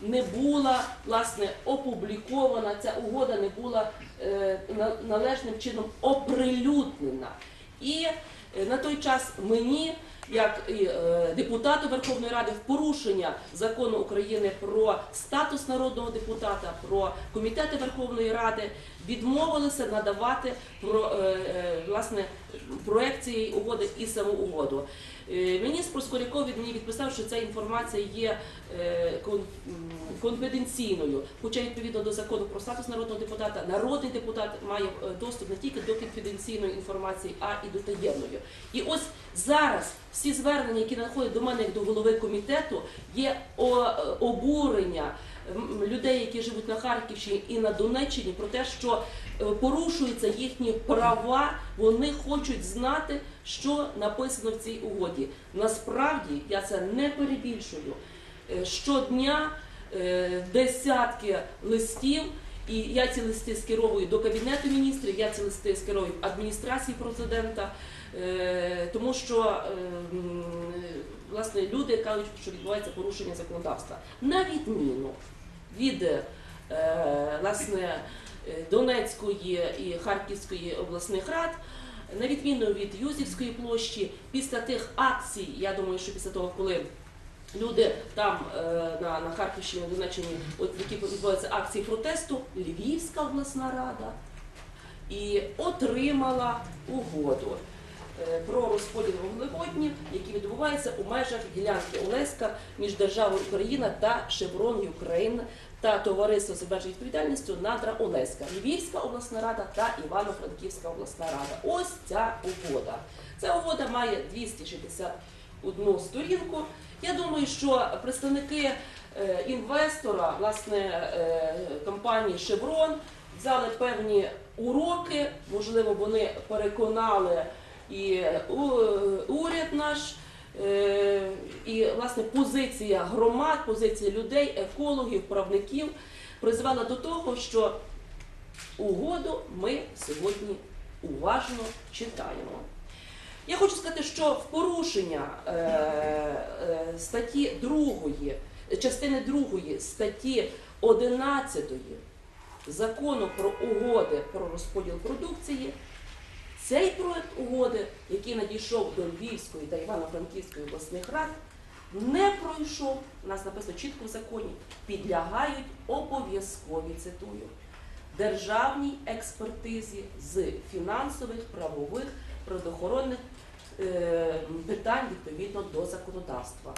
не була власне опублікована, ця угода не була е, на- належним чином оприлюднена. І е, на той час мені, як і е, депутату Верховної Ради, в порушення закону України про статус народного депутата, про комітети Верховної Ради відмовилися надавати про е, власне проект цієї угоди і саму угоду. Е, Міністр Проскуряков від мені відписав, що ця інформація є е, конфіденційною. Хоча відповідно до закону про статус народного депутата, народний депутат має е, доступ не тільки до конфіденційної інформації, а і до таємної. І ось зараз всі звернення, які надходять до мене як до голови комітету, є обурення людей, які живуть на Харківщині і на Донеччині, про те, що е, порушуються їхні права, вони хочуть знати, що написано в цій угоді. Насправді я це не перебільшую. Е, Щодня е, десятки листів, і я ці листи скеровую до кабінету міністрів, я ці листи скеровую адміністрації президента, тому що е, власне люди кажуть, що відбувається порушення законодавства. На відміну від е, власне Донецької і Харківської обласних рад. На відміну від Юзівської площі, після тих акцій, я думаю, що після того, коли люди там е, на, на Харківщині, на Донеччині, от які відбуваються акції протесту, Львівська обласна рада і отримала угоду про розподіл вуглеводнів, які відбуваються у межах ділянки Олеська між державою Україна та Шеврон Юкрейн та товариство з обмеженою відповідальністю Надра Олеська, Львівська обласна рада та Івано-Франківська обласна рада. Ось ця угода. Ця угода має 261 сторінку. Я думаю, що представники е, інвестора, власне, е, компанії Шеврон взяли певні уроки, можливо, вони переконали і уряд наш. Е, І власне позиція громад, позиція людей, екологів, правників призвела до того, що угоду ми сьогодні уважно читаємо. Я хочу сказати, що в порушення е, е, статті 2, частини 2 статті 11 закону про угоди про розподіл продукції, цей проект угоди, який надійшов до Львівської та Івано-Франківської обласних рад, не пройшов, у нас написано чітко в законі, підлягають обов'язкові, цитую, державній експертизі з фінансових, правових, природоохоронних е, питань відповідно до законодавства.